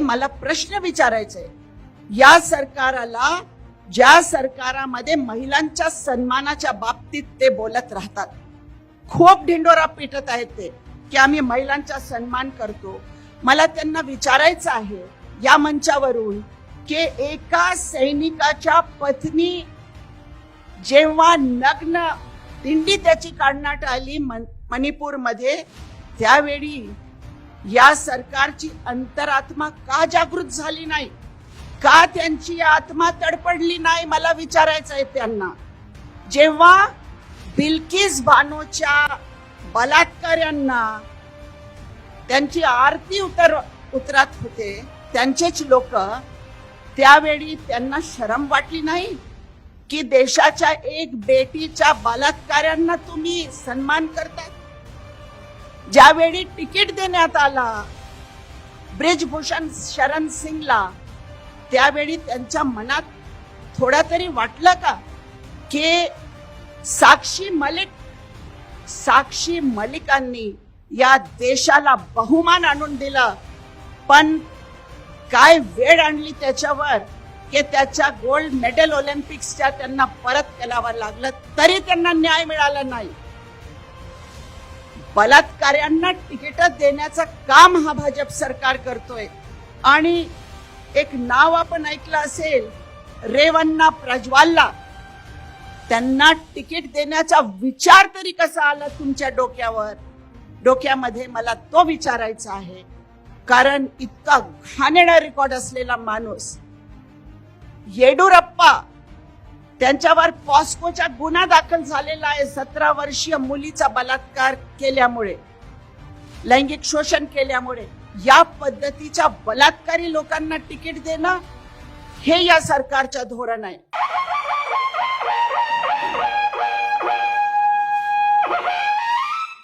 मला प्रश्न विचारायचा आहे. या सरकाराला ज्या सरकारामध्ये महिलांच्या सन्मानाच्या बाबतीत ते बोलत राहतात. खूप ढिंडोरा पिटत आहेत ते की आम्ही महिलांचा सन्मान करतो. मला त्यांना विचारायचं आहे या मंचावरून की एका सैनिकाच्या पत्नी जेव्हा नग्न दिंडी त्याची काढण्यात आली मणिपूरमध्ये त्यावेळी या सरकारची अंतरात्मा का जागृत झाली नाही? का त्यांची आत्मा तडपडली नाही? मला विचारायचं आहे त्यांना. जेव्हा बिल्किस बानोच्या बलात्कार्यांना त्यांची आरती उतर उतरत होते त्यांचेच लोक त्यावेळी त्यांना शरम वाटली नाही? की देशाच्या एक बेटीच्या बलात्कार्यांना तुम्ही सन्मान करतात ज्यावेळी तिकीट देण्यात आला ब्रिजभूषण शरण सिंगला त्यावेळी त्यांच्या मनात थोडा तरी वाटलं का की साक्षी मलिक साक्षी मलिकांनी या देशाला बहुमान आणून दिला. पण काय वेळ आणली त्याच्यावर की त्याच्या गोल्ड मेडल ऑलिम्पिक्सच्या त्यांना परत करावं लागलं तरी त्यांना न्याय मिळाला नाही. बलात्कार्यांना तिकीट देण्याचं काम हा भाजप सरकार करतोय. आणि एक नाव आपण ऐकलं असेल रेवन्ना प्रज्वालला. त्यांना तिकीट देण्याचा विचार तरी कसा आला तुमच्या डोक्यावर? डोक्यामध्ये मला तो विचारायचा आहे. कारण इतका घाणेडा रेकॉर्ड असलेला माणूस येडुरप्पा त्यांच्यावर पॉस्कोचा गुन्हा दाखल झालेला आहे. सतरा वर्षीय मुलीचा बलात्कार केल्यामुळे लैंगिक शोषण केल्यामुळे या पद्धतीच्या बलात्कारी लोकांना तिकीट देणं हे या सरकारचं धोरण आहे